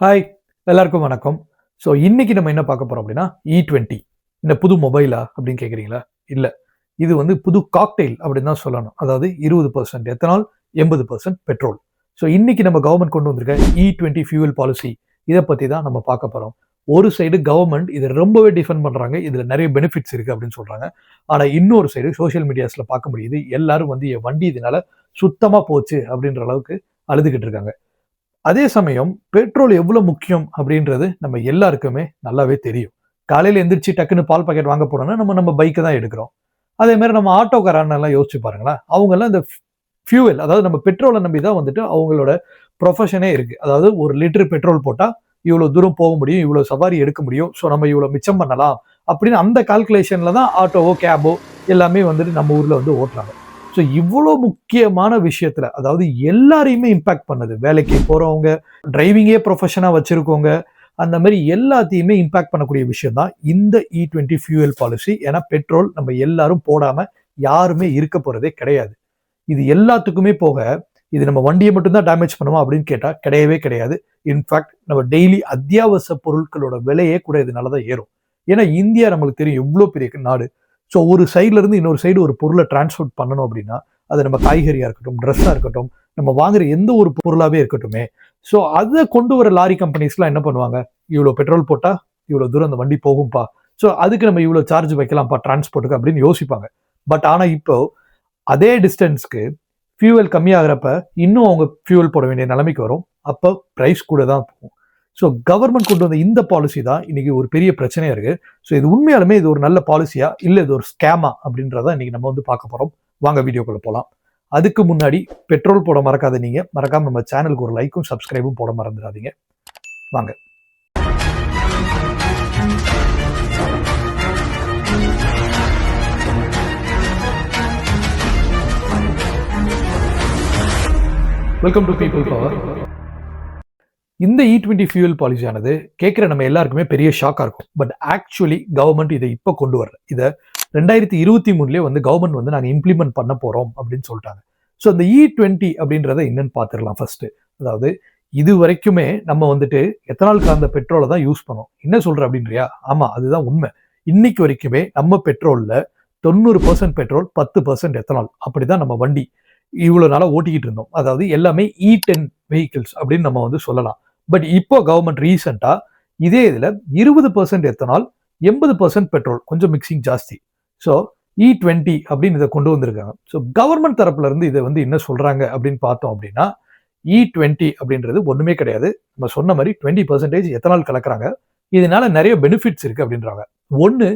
Hi எல்லாருக்கும் வணக்கம். So இன்னைக்கு நம்ம என்ன பார்க்க போறோம் அப்படின்னா e இ டுவெண்ட்டி இந்த புது மொபைலா அப்படின்னு கேட்குறீங்களா இல்லை. இது வந்து புது காக்டெயில் அப்படின்னு தான் சொல்லணும். அதாவது இருபது பர்சன்ட் எத்தனால் எண்பது பர்சன்ட் பெட்ரோல் ஸோ இன்னைக்கு நம்ம கவர்மெண்ட் கொண்டு வந்திருக்க இ டுவெண்ட்டி ஃபியூவல் பாலிசி இதை பற்றி தான் நம்ம பார்க்க போகிறோம் ஒரு சைடு கவர்மெண்ட் இதை ரொம்பவே டிஃபெண்ட் பண்ணுறாங்க இதில் நிறைய பெனிஃபிட்ஸ் இருக்குது அப்படின்னு சொல்கிறாங்க ஆனால் இன்னொரு சைடு சோஷியல் மீடியாஸில் பார்க்க முடியுது. எல்லாரும் வந்து என் வண்டி இதனால சுத்தமாக போச்சு அப்படின்ற அளவுக்கு அழுதுகிட்டு இருக்காங்க. அதே சமயம் பெட்ரோல் எவ்வளோ முக்கியம் அப்படின்றது நம்ம எல்லாருக்குமே நல்லாவே தெரியும். காலையில் எந்திரிச்சு டக்குன்னு பால் பாக்கெட் வாங்க போனோம்னா நம்ம நம்ம பைக்கு தான் எடுக்கிறோம். அதே மாதிரி நம்ம ஆட்டோக்காரன்னெல்லாம் யோசிச்சு பாருங்களேன். அவங்கெல்லாம் இந்த ஃபியூவல் அதாவது நம்ம பெட்ரோலை நம்பி தான் வந்துட்டு அவங்களோட ப்ரொஃபஷனே இருக்குது அதாவது ஒரு லிட்டர் பெட்ரோல் போட்டால் இவ்வளோ தூரம் போக முடியும் இவ்வளோ சவாரி எடுக்க முடியும் ஸோ நம்ம இவ்வளோ மிச்சம் பண்ணலாம் அப்படின்னு அந்த கால்குலேஷனில் தான் ஆட்டோவோ கேபோ எல்லாமே வந்துட்டு நம்ம ஊரில் வந்து ஓட்டுறாங்க. ஸோ இவ்வளோ முக்கியமான விஷயத்துல அதாவது எல்லாரையுமே இம்பாக்ட் பண்ணுது. வேலைக்கு போகிறவங்க டிரைவிங்கே ப்ரொஃபஷனாக வச்சுருக்கவங்க அந்த மாதிரி எல்லாத்தையுமே இம்பாக்ட் பண்ணக்கூடிய விஷயம் தான் இந்த இ டுவெண்ட்டி ஃபியூவல் பாலிசி ஏன்னா பெட்ரோல் நம்ம எல்லாரும் போடாமல் யாருமே இருக்க போகிறதே கிடையாது. இது எல்லாத்துக்குமே போக இது நம்ம வண்டியை மட்டும்தான் டேமேஜ் பண்ணுவோம் அப்படின்னு கேட்டால் கிடையவே கிடையாது. இன்ஃபேக்ட் நம்ம டெய்லி அத்தியாவசிய பொருட்களோட விலையே கூட இதனால தான் ஏறும். ஏன்னா இந்தியா நம்மளுக்கு தெரியும் எவ்வளோ பெரிய நாடு. ஸோ ஒரு சைட்லேருந்து இன்னொரு சைடு ஒரு பொருளை டிரான்ஸ்போர்ட் பண்ணணும் அப்படின்னா அது நம்ம காய்கறியாக இருக்கட்டும் ட்ரெஸ்ஸாக இருக்கட்டும் நம்ம வாங்குற எந்த ஒரு பொருளாகவே இருக்கட்டுமே. ஸோ அதை கொண்டு வர லாரி கம்பெனிஸ்லாம் என்ன பண்ணுவாங்க? இவ்வளோ பெட்ரோல் போட்டால் இவ்வளோ தூரம் அந்த வண்டி போகும்பா? ஸோ அதுக்கு நம்ம இவ்வளோ சார்ஜ் வைக்கலாம்ப்பா டிரான்ஸ்போர்ட்டுக்கு அப்படின்னு யோசிப்பாங்க. பட் ஆனால் இப்போ அதே டிஸ்டன்ஸ்க்கு ஃபியூவல் கம்மியாகிறப்ப இன்னும் அவங்க ஃபியூவல் போட வேண்டிய நிலைமைக்கு வரும். அப்போ ப்ரைஸ் கூட தான் போகும். ஸோ கவர்மெண்ட் கொண்டு வந்த இந்த பாலிசி தான் இன்னைக்கு ஒரு பெரிய பிரச்சனையா இருக்கு. ஸோ இது உண்மையாலுமே இது ஒரு நல்ல பாலிசியா இல்லை இது ஒரு ஸ்கேமா அப்படின்றத இன்னைக்கு நம்ம வந்து பார்க்க போறோம். வாங்க வீடியோக்குள்ள போகலாம் அதுக்கு முன்னாடி பெட்ரோல் போட மறக்காத நீங்க. மறக்காம நம்ம சேனலுக்கு ஒரு லைக்கும் சப்ஸ்கிரைபும் போட மறந்துடாதீங்க. வாங்க. வெல்கம் டு பீப்புள் பவர் இந்த இ டுவெண்ட்டி ஃபியூல் பாலிசியானது கேட்குற நம்ம எல்லாருக்குமே பெரிய ஷாக்காக இருக்கும். பட் ஆக்சுவலி கவர்மெண்ட் இதை இப்போ கொண்டு வரல. இதை ரெண்டாயிரத்தி இருபத்தி மூணுலேயே வந்து கவர்மெண்ட் வந்து நாங்கள் இம்ப்ளிமெண்ட் பண்ண போகிறோம் அப்படின்னு சொல்லிட்டாங்க. ஸோ இந்த இ e டுவெண்ட்டி அப்படின்றத என்னன்னு பார்த்துடலாம் ஃபஸ்ட்டு அதாவது இது வரைக்குமே நம்ம வந்துட்டு எத்தனால் கலந்த பெட்ரோலை தான் யூஸ் பண்ணோம். என்ன சொல்கிற அப்படின்றியா? ஆமாம் அதுதான் உண்மை. இன்னைக்கு வரைக்குமே நம்ம பெட்ரோலில் தொண்ணூறு பர்சன்ட் பெட்ரோல் பத்து பர்சன்ட் எத்தனால் அப்படிதான் நம்ம வண்டி. இவ்வளோ நாளாக ஓட்டிக்கிட்டு இருந்தோம். அதாவது எல்லாமே இ டென் வெஹிக்கிள்ஸ் அப்படின்னு நம்ம வந்து சொல்லலாம். பட் இப்போ கவர்மெண்ட் ரீசெண்டாக இதே இதில் இருபது பர்சன்ட் எத்தனால் எண்பது பர்சன்ட் பெட்ரோல் கொஞ்சம் மிக்சிங் ஜாஸ்தி. ஸோ இ டுவெண்ட்டி அப்படின்னு இதை கொண்டு வந்திருக்காங்க. ஸோ கவர்மெண்ட் தரப்புல இருந்து இதை வந்து என்ன சொல்றாங்க அப்படின்னு பார்த்தோம் அப்படின்னா e இ டுவெண்ட்டி அப்படின்றது ஒன்றுமே கிடையாது. நம்ம சொன்ன மாதிரி டுவெண்ட்டி பர்சன்டேஜ் எத்தனால் கலக்குறாங்க. இதனால நிறைய பெனிஃபிட்ஸ் இருக்கு அப்படின்றாங்க. ஒன்று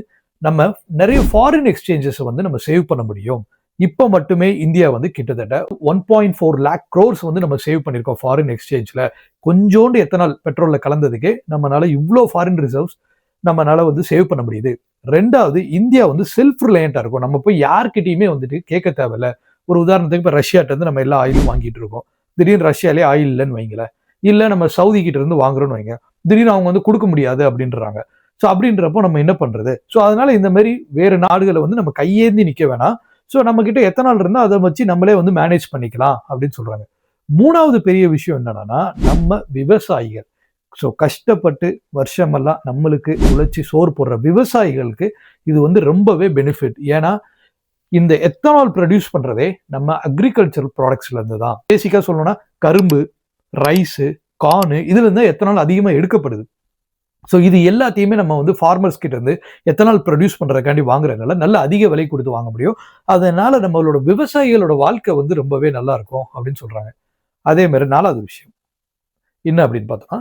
நம்ம நிறைய ஃபாரின் எக்ஸ்சேஞ்சஸ் வந்து நம்ம சேவ் பண்ண முடியும். இப்போ மட்டுமே இந்தியா வந்து கிட்டத்தட்ட one point four lakh crores வந்து நம்ம சேவ் பண்ணியிருக்கோம் ஃபாரின் எக்ஸ்சேஞ்சில் கொஞ்சோண்டு எத்தனால் பெட்ரோலில் கலந்ததுக்கே நம்மளால இவ்வளோ ஃபாரின் ரிசர்வ்ஸ் நம்மளால வந்து சேவ் பண்ண முடியுது. ரெண்டாவது இந்தியா வந்து செல்ஃப் ரிலையண்டாக இருக்கும். நம்ம போய் யார்கிட்டையுமே வந்துட்டு கேட்க தேவையில்ல. ஒரு உதாரணத்துக்கு இப்போ ரஷ்யாட்ட இருந்து நம்ம எல்லா ஆயிலும் வாங்கிட்டு இருக்கோம். திடீர்னு ரஷ்யாலே ஆயில் இல்லைன்னு வைங்களேன். இல்லை நம்ம சவுதி கிட்ட இருந்து வாங்குறோம்னு வைங்க. திடீர்னு அவங்க வந்து கொடுக்க முடியாது அப்படின்றாங்க. ஸோ அப்படின்றப்போ நம்ம என்ன பண்ணுறது ஸோ அதனால இந்த மாதிரி வேறு நாடுகளை வந்து நம்ம கையேந்தி நிற்க வேணாம். ஸோ நம்ம எத்தனால் இருந்தால் அதை வச்சு நம்மளே வந்து மேனேஜ் பண்ணிக்கலாம் அப்படின்னு சொல்கிறாங்க மூணாவது பெரிய விஷயம் என்னன்னா நம்ம விவசாயிகள். ஸோ கஷ்டப்பட்டு வருஷமெல்லாம் நம்மளுக்கு உழைச்சி சோறு போடுற விவசாயிகளுக்கு இது வந்து ரொம்பவே பெனிஃபிட் ஏன்னா இந்த எத்தனால் ப்ரொடியூஸ் பண்ணுறதே நம்ம அக்ரிகல்ச்சரல் ப்ராடக்ட்ஸ்லேருந்து தான். பேசிக்காக சொல்லணும்னா கரும்பு ரைஸு கார்னு இதுலேருந்து எத்தனால் அதிகமாக எடுக்கப்படுது. ஸோ இது எல்லாத்தையுமே நம்ம வந்து ஃபார்மர்ஸ் கிட்ட இருந்து எத்தனால் ப்ரொடியூஸ் பண்ணுறதுக்காண்டி வாங்குறதுனால நல்ல அதிக விலை கொடுத்து வாங்க முடியும். அதனால நம்மளோட விவசாயிகளோட வாழ்க்கை வந்து ரொம்பவே நல்லா இருக்கும் அப்படின்னு சொல்கிறாங்க அதே மாதிரி நாலாவது விஷயம். என்ன அப்படின்னு பார்த்தோம்னா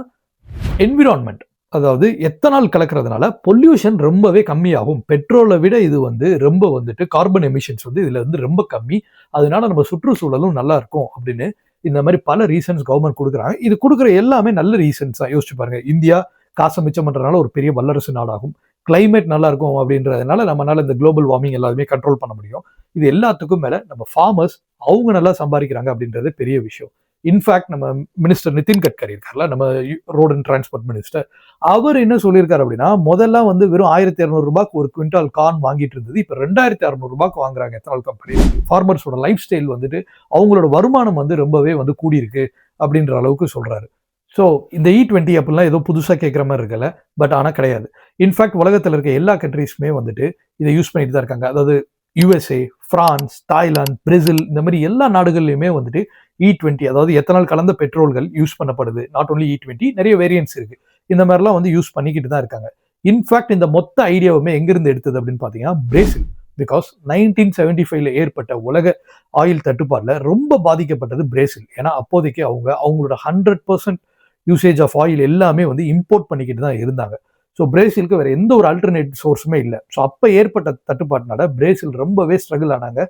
என்விரான்மெண்ட் அதாவது எத்தனால் கலக்கிறதுனால பொல்யூஷன் ரொம்பவே கம்மியாகும். பெட்ரோலை விட இது வந்து ரொம்ப வந்துட்டு கார்பன் எமிஷன்ஸ் வந்து இதில் வந்து ரொம்ப கம்மி. அதனால நம்ம சுற்றுச்சூழலும் நல்லா இருக்கும் அப்படின்னு இந்த மாதிரி பல ரீசன்ஸ் கவர்மெண்ட் கொடுக்குறாங்க. இது கொடுக்குற எல்லாமே நல்ல ரீசன்ஸாக யோசிச்சு பாருங்க. இந்தியா காசை மிச்சம் பண்ணுறதுனால ஒரு பெரிய வல்லரசு நாடாகும். கிளைமேட் நல்லா இருக்கும் அப்படின்றதுனால நம்மளால இந்த குளோபல் வார்மிங் எல்லாருமே கண்ட்ரோல் பண்ண முடியும். இது எல்லாத்துக்கும் மேலே நம்ம ஃபார்மர்ஸ் அவங்க நல்லா சம்பாதிக்கிறாங்க அப்படின்றது பெரிய விஷயம். இன்ஃபேக்ட் நம்ம மினிஸ்டர் நிதின் கட்கரி இருக்கார்ல நம்ம ரோட் அண்ட் டிரான்ஸ்போர்ட் மினிஸ்டர் அவர் என்ன சொல்லியிருக்காரு அப்படின்னா முதல்ல வந்து வெறும் ஆயிரத்தி இரநூறுபாக்கு ஒரு குவிண்டால் கார்ன் வாங்கிட்டு இருந்தது. இப்போ ரெண்டாயிரத்தி அறுநூறு வாங்குறாங்க எத்தனால் கம்பெனி ஃபார்மர்ஸோட லைஃப் ஸ்டைல் வந்துட்டு அவங்களோட வருமானம் வந்து ரொம்பவே வந்து கூடியிருக்கு அப்படின்ற அளவுக்கு சொல்றாரு. ஸோ இந்த e இ டுவெண்ட்டி அப்படிலாம் ஏதோ புதுசாக கேட்குற மாதிரி இருக்கல பட் ஆனால் கிடையாது. இன்ஃபேக்ட் உலகத்தில் இருக்க எல்லா கண்ட்ரீஸுமே வந்துட்டு இதை யூஸ் பண்ணிட்டு தான் இருக்காங்க. அதாவது யூஎஸ்ஏ ஃப்ரான்ஸ் தாய்லாந்து பிரேசில் இந்த மாதிரி எல்லா நாடுகள்லையுமே வந்துட்டு e இ டுவெண்ட்டி அதாவது எத்தனால் கலந்த பெட்ரோல்கள் யூஸ் பண்ணப்படுது. நாட் ஓன்லி இ டுவெண்ட்டி நிறைய வேரியன்ஸ் இருக்கு. இந்த மாதிரிலாம் வந்து யூஸ் பண்ணிக்கிட்டு தான் இருக்காங்க. இன்ஃபேக்ட் இந்த மொத்த ஐடியாவுமே எங்கிருந்து எடுத்தது அப்படின்னு பார்த்தீங்கன்னா பிரேசில் பிகாஸ் நைன்டீன் செவன்டி ஃபைவ்ல ஏற்பட்ட உலக ஆயில் தட்டுப்பாடில் ரொம்ப பாதிக்கப்பட்டது பிரேசில் ஏன்னா அப்போதைக்கு அவங்க அவங்களோட hundred percent usage of oil எல்லாமே வந்து இம்போர்ட் பண்ணிக்கிட்டு தான் இருந்தாங்க. ஸோ பிரேசிலுக்கு வேறு எந்த ஒரு அல்டர்னேட் சோர்ஸுமே இல்லை. ஸோ அப்போ ஏற்பட்ட தட்டுப்பாட்டினால பிரேசில் ரொம்பவே ஸ்ட்ரகிள் ஆனாங்க.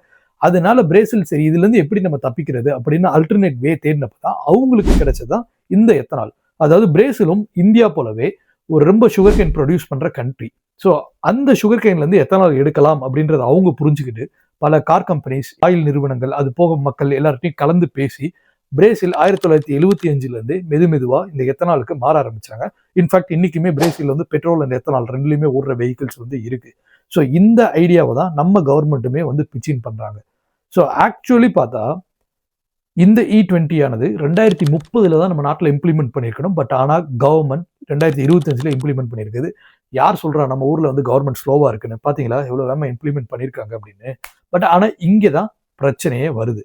அதனால பிரேசில் சரி இதுலேருந்து எப்படி நம்ம தப்பிக்கிறது அப்படின்னு அல்டர்னேட் வே தேடினப்ப தான் அவங்களுக்கு கிடைச்சதுதான் இந்த எத்தனால் அதாவது பிரேசிலும் இந்தியா போலவே ஒரு ரொம்ப சுகர் கேன் ப்ரொடியூஸ் பண்ணுற கண்ட்ரி ஸோ அந்த சுகர் கேன்லேருந்து எத்தனால் எடுக்கலாம் அப்படின்றத அவங்க புரிஞ்சுக்கிட்டு பல கார் கம்பெனிஸ் ஆயில் நிறுவனங்கள் அது போக மக்கள் எல்லார்ட்டையும் கலந்து பேசி பிரேசில் ஆயிரத்தி தொள்ளாயிரத்தி எழுபத்தி அஞ்சுலேருந்து மெது மெதுவாக இந்த எத்தனாலுக்கு மாற ஆரம்பிச்சாங்க. இன்ஃபேக்ட் இன்னைக்குமே பிரேசில் வந்து பெட்ரோல் அண்ட் எத்தனால் ரெண்டுலேயுமே ஓடுற வெஹிக்கிள்ஸ் வந்து இருக்குது ஸோ இந்த ஐடியாவை தான் நம்ம கவர்மெண்ட்டுமே வந்து பிச்சின் பண்ணுறாங்க ஸோ ஆக்சுவலி பார்த்தா இந்த e இ டுவெண்ட்டி ஆனது ரெண்டாயிரத்தி முப்பதுல தான் நம்ம நாட்டில் இம்ப்ளிமெண்ட் பண்ணியிருக்கணும். பட் ஆனால் கவர்மெண்ட் ரெண்டாயிரத்தி இருபத்தஞ்சில் இம்ப்ளிமெண்ட் பண்ணியிருக்குது. யார் சொல்கிறா நம்ம ஊரில் வந்து கவர்மெண்ட் ஸ்லோவாக இருக்குன்னு. பார்த்தீங்களா எவ்வளோ வேகமா இம்ப்ளிமெண்ட் பண்ணியிருக்காங்க அப்படின்னு. பட் ஆனால் இங்கே தான் பிரச்சனையே வருது.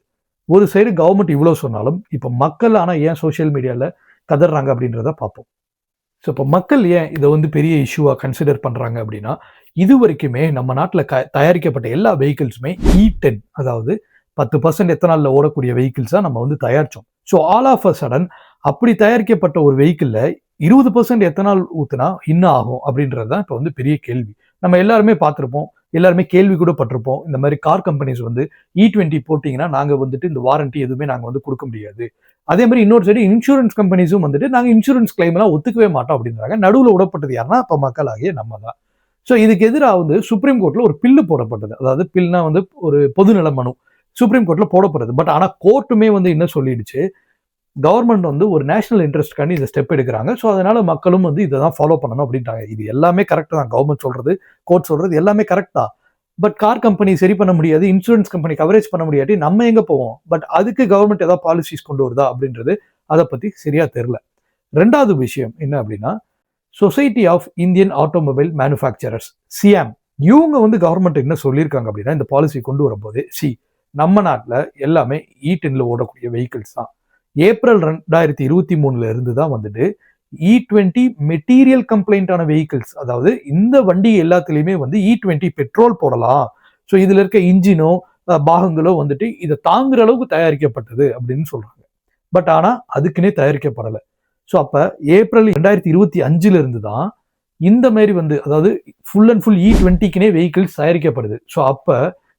ஒரு சைடு கவர்மெண்ட் இவ்வளோ சொன்னாலும் இப்போ மக்கள் ஆனால் ஏன் சோஷியல் மீடியாவில் கதறாங்க அப்படின்றத பார்ப்போம். ஸோ இப்போ மக்கள் ஏன் இதை வந்து பெரிய இஷ்யூவாக கன்சிடர் பண்ணுறாங்க அப்படின்னா இது வரைக்குமே நம்ம நாட்டில் க தயாரிக்கப்பட்ட எல்லா வெஹிக்கிள்ஸுமே இ டென் அதாவது பத்து பர்சன்ட் எத்தனாலில் ஓடக்கூடிய வெஹிக்கிள்ஸாக நம்ம வந்து தயாரித்தோம் so all of a sudden அப்படி தயாரிக்கப்பட்ட ஒரு வெஹிக்கிளில் இருபது பர்சன்ட் எத்தனால் ஊற்றுனா இன்னும் ஆகும் அப்படின்றது தான் இப்போ வந்து பெரிய கேள்வி. நம்ம எல்லாருமே பார்த்துருப்போம் எல்லாருமே கேள்வி கூட பட்டிருப்போம். இந்த மாதிரி கார் கம்பெனிஸ் வந்து e இ டுவெண்ட்டி போட்டிங்கன்னா நாங்கள் வந்துட்டு இந்த வாரண்டி எதுவுமே நாங்கள் வந்து கொடுக்க முடியாது. அதே மாதிரி இன்னொரு சைடு இன்சூரன்ஸ் கம்பெனிஸும் வந்துட்டு நாங்கள் இன்சூரன்ஸ் கிளைம்லாம் ஒத்துக்கவே மாட்டோம் அப்படின்றாங்க. நடுவில் விடப்பட்டது யாருன்னா இப்போ மக்களாகிய நம்ம தான். ஸோ இதுக்கு எதிராக வந்து சுப்ரீம் கோர்ட்டில் ஒரு பில்லு போடப்பட்டது. அதாவது பில்னா வந்து ஒரு பொதுநல மனு சுப்ரீம் கோர்ட்டில் போடப்படுது. பட் ஆனால் கோர்ட்டுமே வந்து என்ன சொல்லிடுச்சு? கவர்மெண்ட் வந்து ஒரு நேஷனல் இன்ட்ரெஸ்ட்காண்டி இந்த ஸ்டெப் எடுக்கிறாங்க. ஸோ அதனால மக்களும் வந்து இதை தான் ஃபாலோ பண்ணணும் அப்படின்றாங்க. இது எல்லாமே கரெக்ட் தான். கவர்மெண்ட் சொல்றது கோர்ட் சொல்றது எல்லாமே கரெக்ட் தான். பட் கார் கம்பெனி சரி பண்ண முடியாது இன்சூரன்ஸ் கம்பெனி கவரேஜ் பண்ண முடியாட்டி நம்ம எங்கே போவோம்? பட் அதுக்கு கவர்மெண்ட் ஏதாவது பாலிசிஸ் கொண்டு வருதா அப்படின்றது அதை பற்றி சரியாக தெரில ரெண்டாவது விஷயம் என்ன அப்படின்னா society of Indian automobile manufacturers SIAM இவங்க வந்து கவர்மெண்ட் என்ன சொல்லியிருக்காங்க அப்படின்னா இந்த பாலிசி கொண்டு வரும்போது சி நம்ம நாட்டில் எல்லாமே e இ ஓடக்கூடிய வெஹிக்கிள்ஸ் தான். ஏப்ரல் ரெண்டாயிரத்தி இருபத்தி மூணுல இருந்து தான் வந்துட்டு இ டுவெண்ட்டி மெட்டீரியல் கம்ப்ளைண்டான வெஹிக்கிள்ஸ் அதாவது இந்த வண்டி எல்லாத்துலேயுமே வந்து இ டுவெண்ட்டி பெட்ரோல் போடலாம். ஸோ இதில் இருக்க இன்ஜினோ பாகங்களோ வந்துட்டு இதை தாங்குற அளவுக்கு தயாரிக்கப்பட்டது அப்படின்னு சொல்றாங்க. பட் ஆனால் அதுக்குன்னே தயாரிக்கப்படலை. ஸோ அப்போ ஏப்ரல் ரெண்டாயிரத்தி இருபத்தி அஞ்சுல இருந்து தான் இந்த மாதிரி வந்து அதாவது ஃபுல் அண்ட் ஃபுல் இ டுவெண்ட்டிக்குனே வெஹிக்கிள்ஸ் தயாரிக்கப்படுது. ஸோ அப்போ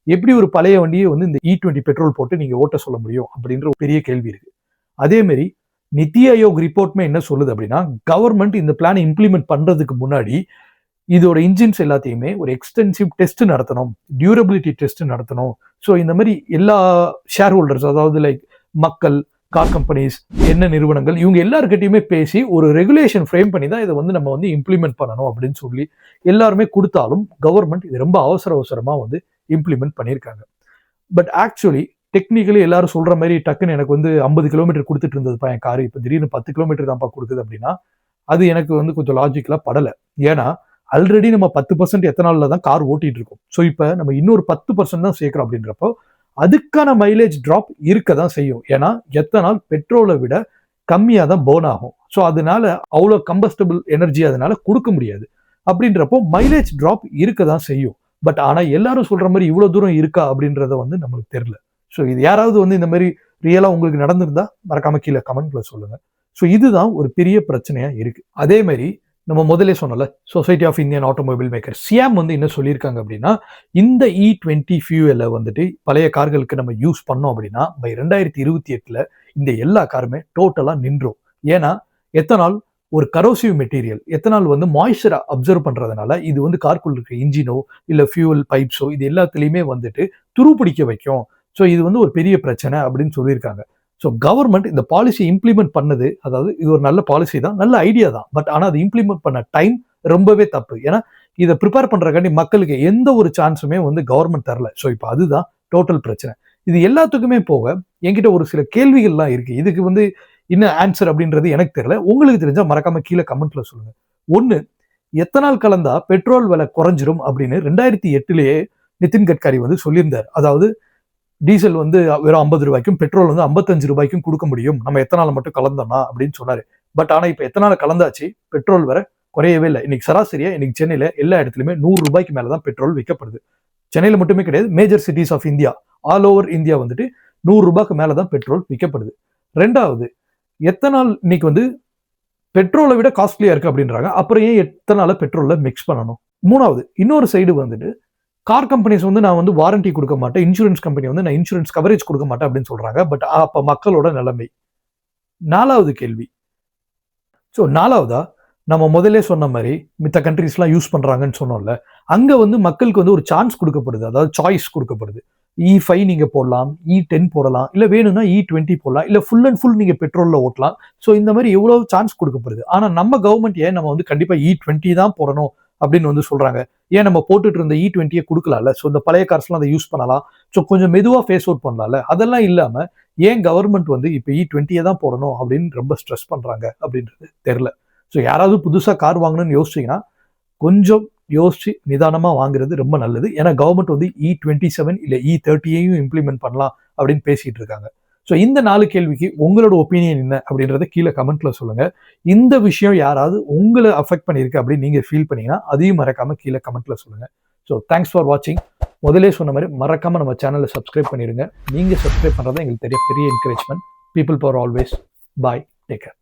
எப்படி ஒரு பழைய வண்டியை வந்து இந்த இ டுவெண்ட்டி பெட்ரோல் போட்டு நீங்கள் ஓட்ட சொல்ல முடியும் அப்படின்ற ஒரு பெரிய கேள்வி இருக்குது அதே மாதிரி நித்தி ஆயோக் ரிப்போர்ட்மே என்ன சொல்லுது அப்படின்னா கவர்மெண்ட் இந்த பிளானை இம்ப்ளிமெண்ட் பண்றதுக்கு முன்னாடி இதோட இன்ஜின்ஸ் எல்லாத்தையுமே ஒரு எக்ஸ்டென்சிவ் டெஸ்ட் நடத்தணும் டியூரபிலிட்டி டெஸ்ட் நடத்தணும். ஸோ இந்த மாதிரி எல்லா ஷேர் ஹோல்டர்ஸ் அதாவது லைக் மக்கள் கார் கம்பெனிஸ் என்ன நிறுவனங்கள் இவங்க எல்லாருக்கிட்டையுமே பேசி ஒரு ரெகுலேஷன் ஃப்ரேம் பண்ணி தான் இதை வந்து நம்ம வந்து இம்ப்ளிமெண்ட் பண்ணணும் அப்படின்னு சொல்லி எல்லாருமே கொடுத்தாலும் கவர்மெண்ட் இது ரொம்ப அவசர அவசரமாக வந்து இம்ப்ளிமெண்ட் பண்ணியிருக்காங்க. பட் ஆக்சுவலி டெக்னிக்கலி எல்லாரும் சொல்ற மாதிரி டக்குன்னு எனக்கு வந்து ஐம்பது கிலோமீட்டர் கொடுத்துட்டு இருந்ததுப்பா என் கார். இப்போ திடீர்னு பத்து கிலோமீட்டர் தான்ப்பா கொடுக்குது அப்படின்னா அது எனக்கு வந்து கொஞ்சம் லாஜிக்கலாக படலை. ஏன்னா ஆல்ரெடி நம்ம பத்து பர்சன்ட் எத்தனால தான் கார் ஓட்டிட்டு இருக்கோம். ஸோ இப்போ நம்ம இன்னொரு பத்து பர்சன்ட் தான் சேர்க்குறோம் அப்படின்றப்போ அதுக்கான மைலேஜ் ட்ராப் இருக்க தான் செய்யும். ஏன்னா எத்தனால் பெட்ரோலை விட கம்மியாக தான் போன் ஆகும். ஸோ அதனால அவ்வளோ கம்பஸ்டபிள் எனர்ஜி அதனால கொடுக்க முடியாது. அப்படின்றப்போ மைலேஜ் ட்ராப் இருக்க தான் செய்யும். பட் ஆனால் எல்லாரும் சொல்கிற மாதிரி இவ்வளோ தூரம் இருக்கா அப்படின்றத வந்து நம்மளுக்கு தெரில ஸோ இது யாராவது வந்து இந்த மாதிரி ரியலாக உங்களுக்கு நடந்திருந்தா மறக்காம கீழே கமெண்ட்ல சொல்லுங்க. ஸோ இதுதான் ஒரு பெரிய பிரச்சனையா இருக்கு. அதே மாதிரி நம்ம முதல்ல சொன்னல society of Indian automobile maker SIAM வந்து என்ன சொல்லியிருக்காங்க அப்படின்னா இந்த இ டுவெண்ட்டி ஃபியூவலை வந்துட்டு பழைய கார்களுக்கு நம்ம யூஸ் பண்ணோம் அப்படின்னா பை ரெண்டாயிரத்தி இருபத்தி எட்டில் இந்த எல்லா காருமே டோட்டலாக நின்றோம். ஏன்னா எத்தனால் ஒரு கரோசிவ் மெட்டீரியல் எத்தனால் வந்து மாய்ஸ்சரை அப்சர்வ் பண்ணுறதுனால இது வந்து கார்க்குள்ள இருக்க இன்ஜினோ இல்லை ஃபியூவல் பைப்ஸோ இது எல்லாத்துலேயுமே வந்துட்டு துருப்பிடிக்க வைக்கும். ஸோ இது வந்து ஒரு பெரிய பிரச்சனை அப்படின்னு சொல்லியிருக்காங்க. ஸோ கவர்மெண்ட் இந்த பாலிசி இம்ப்ளிமெண்ட் பண்ணது அதாவது இது ஒரு நல்ல பாலிசி தான் நல்ல ஐடியா தான். பட் ஆனால் அது இம்ப்ளிமெண்ட் பண்ண டைம் ரொம்பவே தப்பு. ஏன்னா இதை ப்ரிப்பேர் பண்ணுறக்காண்டி மக்களுக்கு எந்த ஒரு சான்ஸுமே வந்து கவர்மெண்ட் தரல. ஸோ இப்போ அதுதான் டோட்டல் பிரச்சனை. இது எல்லாத்துக்குமே போக என்கிட்ட ஒரு சில கேள்விகள்லாம் இருக்கு. இதுக்கு வந்து இன்னும் ஆன்சர் அப்படின்றது எனக்கு தெரியல. உங்களுக்கு தெரிஞ்சால் மறக்காம கீழே கமெண்ட்ல சொல்லுங்க. ஒன்று எத்தனால் கலந்தா பெட்ரோல் விலை குறைஞ்சிரும் அப்படின்னு ரெண்டாயிரத்தி எட்டுலேயே நிதின் கட்காரி வந்து சொல்லியிருந்தார். அதாவது டீசல் வந்து வெறும் ஐம்பது ரூபாய்க்கும் பெட்ரோல் வந்து ஐம்பத்தஞ்சு ரூபாய்க்கும் கொடுக்க முடியும். நம்ம எத்தனால் மட்டும் கலந்தோம்னா அப்படின்னு சொன்னாரு. பட் ஆனால் இப்போ எத்தனால கலந்தாச்சு பெட்ரோல் வர குறையவே இல்லை. இன்னைக்கு சராசரியா இன்னைக்கு சென்னையில எல்லா இடத்துலையுமே நூறு ரூபாய்க்கு மேலே தான் பெட்ரோல் விற்கப்படுது. சென்னையில் மட்டுமே கிடையாது major cities of India all over India வந்துட்டு நூறு ரூபாய்க்கு மேலதான் பெட்ரோல் விற்கப்படுது. ரெண்டாவது எத்தனால் இன்னைக்கு வந்து பெட்ரோலை விட காஸ்ட்லியா இருக்கு அப்படின்றாங்க. அப்புறம் ஏன் எத்தனால பெட்ரோல்ல மிக்ஸ் பண்ணணும்? மூணாவது இன்னொரு சைடு வந்துட்டு கார் கம்பெனிஸ் வந்து நான் வந்து வாரண்டி கொடுக்க மாட்டேன். இன்சூரன்ஸ் கம்பெனி வந்து நான் இன்சூரன்ஸ் கவரேஜ் கொடுக்க மாட்டேன் அப்படின்னு சொல்கிறாங்க பட் அப்போ மக்களோட நிலைமை. நாலாவது கேள்வி. ஸோ நாலாவதா? நம்ம முதல்ல சொன்ன மாதிரி மித்த கண்ட்ரீஸ்லாம் யூஸ் பண்ணுறாங்கன்னு சொன்னோம்ல அங்கே வந்து மக்களுக்கு வந்து ஒரு சான்ஸ் கொடுக்கப்படுது. அதாவது சாய்ஸ் கொடுக்கப்படுது. E இ ஃபைவ் நீங்கள் போடலாம் e இ டென் போடலாம் இல்லை வேணும்னா e இ டுவெண்ட்டி போடலாம் இல்லை ஃபுல் அண்ட் ஃபுல் நீங்கள் பெட்ரோலில் ஓட்டலாம். ஸோ இந்த மாதிரி எவ்வளோ சான்ஸ் கொடுக்கப்படுது? ஆனால் நம்ம கவர்மெண்ட் ஏன் நம்ம வந்து கண்டிப்பாக இ டுவெண்ட்டி தான் போடணும் அப்படின்னு வந்து சொல்கிறாங்க ஏன் நம்ம போட்டுட்டு இருந்த e இ டுவெண்ட்டியை கொடுக்கலாம்ல? ஸோ இந்த பழைய கார்ஸ்லாம் அதை யூஸ் பண்ணலாம். ஸோ கொஞ்சம் மெதுவாக ஃபேஸ் அவுட் பண்ணலாம்ல. அதெல்லாம் இல்லாமல் ஏன் கவர்மெண்ட் வந்து இப்போ இ e டுவெண்ட்டியை தான் போடணும் அப்படின்னு ரொம்ப ஸ்ட்ரெஸ் பண்ணுறாங்க அப்படின்றது தெரில ஸோ யாராவது புதுசாக கார் வாங்கணும்னு யோசிச்சீங்கன்னா கொஞ்சம் யோசிச்சு நிதானமாக வாங்குறது ரொம்ப நல்லது. ஏன்னா கவர்மெண்ட் வந்து இ டுவெண்ட்டி செவன் இல்லை இ தேர்ட்டியையும் இம்ப்ளிமெண்ட் பண்ணலாம் அப்படின்னு பேசிகிட்டு இருக்காங்க. ஸோ இந்த நாலு கேள்விக்கு உங்களோட ஒப்பீனியன் என்ன அப்படின்றத கீழே கமெண்ட்ல சொல்லுங்க. இந்த விஷயம் யாராவது உங்களை அஃபெக்ட் பண்ணியிருக்கு அப்படின்னு நீங்க ஃபீல் பண்ணீங்கன்னா அதையும் மறக்காம கீழே கமெண்ட்ல சொல்லுங்க. ஸோ தேங்க்ஸ் ஃபார் வாட்சிங் முதலே சொன்ன மாதிரி மறக்காம நம்ம சேனலை சப்ஸ்கிரைப் பண்ணிடுங்க. நீங்க சப்ஸ்கிரைப் பண்றது எங்களுக்கு தெரிய பெரிய encouragement people for always bye take care